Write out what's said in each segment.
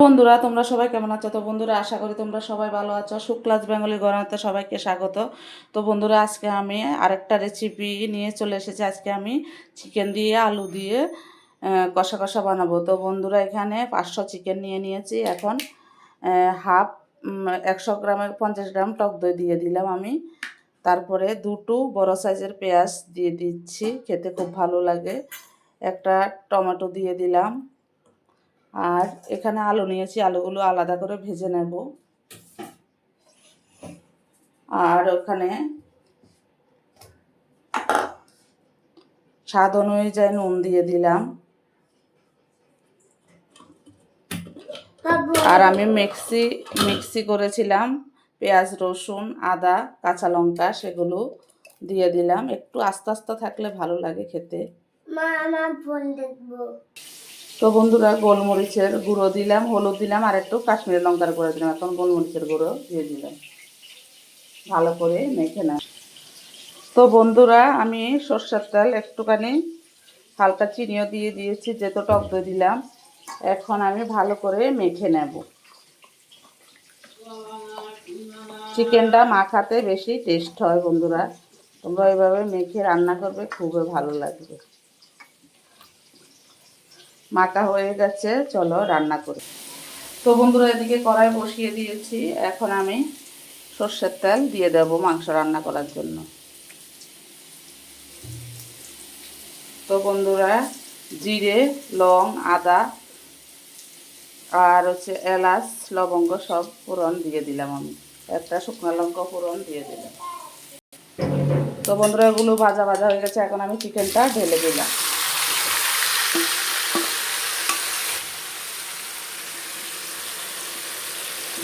বন্ধুরা, তোমরা সবাই কেমন আছো? তো বন্ধুরা, আশা করি তোমরা সবাই ভালো আছো। শুক্লাজ বেঙ্গলি গণাতে সবাইকে স্বাগত। তো বন্ধুরা, আজকে আমি আরেকটা রেসিপি নিয়ে চলে এসেছি। আজকে আমি চিকেন দিয়ে, আলু দিয়ে কষা কষা বানাবো। তো বন্ধুরা, এখানে পাঁচশো চিকেন নিয়ে নিয়েছি। এখন হাফ একশো গ্রামের পঞ্চাশ গ্রাম টক দই দিয়ে দিলাম আমি। তারপরে দুটো বড় সাইজের পেঁয়াজ দিয়ে দিচ্ছি। খেতে খুব ভালো লাগে। একটা টমেটো দিয়ে দিলাম। আর এখানে আলু নিয়েছি, আলুগুলো আলাদা করে ভেজে নেব। আর ওখানে স্বাদ অনুযায়ী নুন দিয়ে দিলাম। আর আমি মিক্সি মিক্সি করেছিলাম, পেঁয়াজ, রসুন, আদা, কাঁচা লঙ্কা সেগুলো দিয়ে দিলাম। একটু আস্তে আস্তে থাকলে ভালো লাগে খেতে। মা, আমার ফোন দেখব। তো বন্ধুরা গোলমরিচের গুঁড়ো দিলাম, হলুদ দিলাম, আর একটু কাশ্মীরি লঙ্কার গুঁড়ো দিলাম। এখন গোলমরিচের গুঁড়ো দিয়ে দিলাম। ভালো করে মেখে না তো বন্ধুরা, আমি সর্ষের তেল একটুখানি হালকা চিনিও দিয়ে দিয়েছি, যেহেতু টক দই দিলাম। এখন আমি ভালো করে মেখে নেব। চিকেনটা মাখাতে বেশি টেস্ট হয় বন্ধুরা। তোমরা এইভাবে মেখে রান্না করবে, খুবই ভালো লাগবে। মাখা হয়ে গেছে, চলো রান্না করি। তো বন্ধুরা, এদিকে কড়াই বসিয়ে দিয়েছি। এখন আমি সর্ষের তেল দিয়ে দেব মাংস রান্না করার জন্য। তো বন্ধুরা, জিরে, লং, আদা আর হচ্ছে এলাচ, লবঙ্গ সব ফোড়ন দিয়ে দিলাম আমি। একটা শুকনো লঙ্কা ফোড়ন দিয়ে দিলাম। তো বন্ধুরা, এগুলো ভাজা ভাজা হয়ে গেছে। এখন আমি চিকেনটা ঢেলে দিলাম।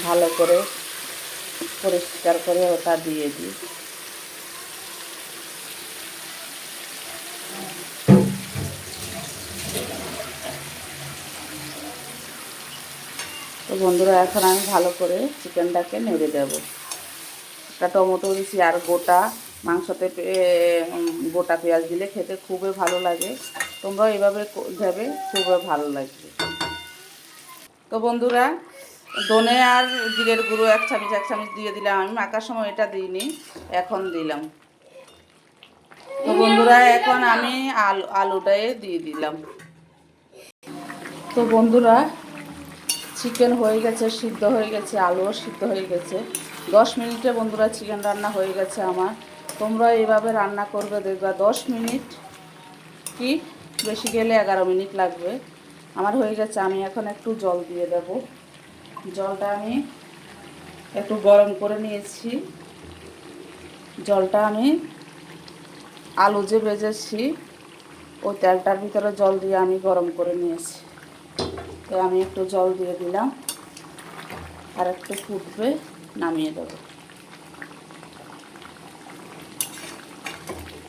ভালো করে পরিষ্কার করে ওটা দিয়ে দিই। তো বন্ধুরা, এখন আমি ভালো করে চিকেনটাকে নেড়ে দেব। একটা টমেটো দিছি আর গোটা মাংসতে গোটা পেঁয়াজ দিলে খেতে খুবই ভালো লাগে। তোমরাও এভাবে দেবে খুবই ভালো লাগবে। তো বন্ধুরা ধনে আর জিরের গুঁড়ো এক চামচ এক চামচ দিয়ে দিলাম। আমি মাখার সময় এটা দিইনি, এখন দিলাম। তো বন্ধুরা, এখন আমি আলু, আলুটাই দিয়ে দিলাম। তো বন্ধুরা চিকেন হয়ে গেছে, সিদ্ধ হয়ে গেছে, আলুও সিদ্ধ হয়ে গেছে। দশ মিনিটে বন্ধুরা চিকেন রান্না হয়ে গেছে আমার। তোমরা এইভাবে রান্না করবে, দেখবা দশ মিনিট কি? বেশি গেলে এগারো মিনিট লাগবে। আমার হয়ে গেছে, আমি এখন একটু জল দিয়ে দেব। জলটা আমি একটু গরম করে নিয়েছি। জলটা আমি আলু যে ভেজেছি, ওই তেলটার ভিতরে জল দিয়ে আমি গরম করে নিয়েছি। তো আমি একটু জল দিয়ে দিলাম আর একটু ফুটবে নামিয়ে দেবো।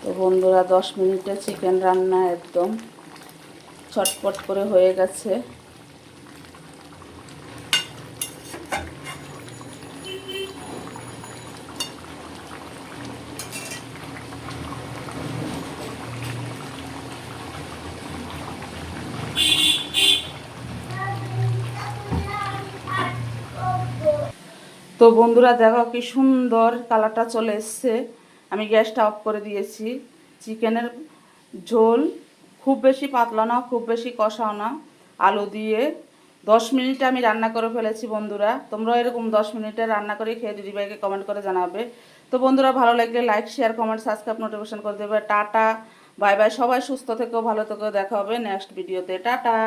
তো বন্ধুরা, দশ মিনিটে চিকেন রান্না একদম ছটপট করে হয়ে গেছে। তো বন্ধুরা দেখো কি সুন্দর কালারটা চলে এসছে। আমি গ্যাসটা অফ করে দিয়েছি। চিকেনের ঝোল খুব বেশি পাতলা না, খুব বেশি কষাও না। আলু দিয়ে দশ মিনিটে আমি রান্না করে ফেলেছি বন্ধুরা। তোমরাও এরকম দশ মিনিটে রান্না করে খেয়ে দিদিভাইকে কমেন্ট করে জানাবে। তো বন্ধুরা ভালো লাগলে like share comment subscribe notification করে দেবে। টাটা বাই বাই সবাই সুস্থ থেকেও ভালো থেকেও দেখা হবে নেক্সট ভিডিওতে টাটা।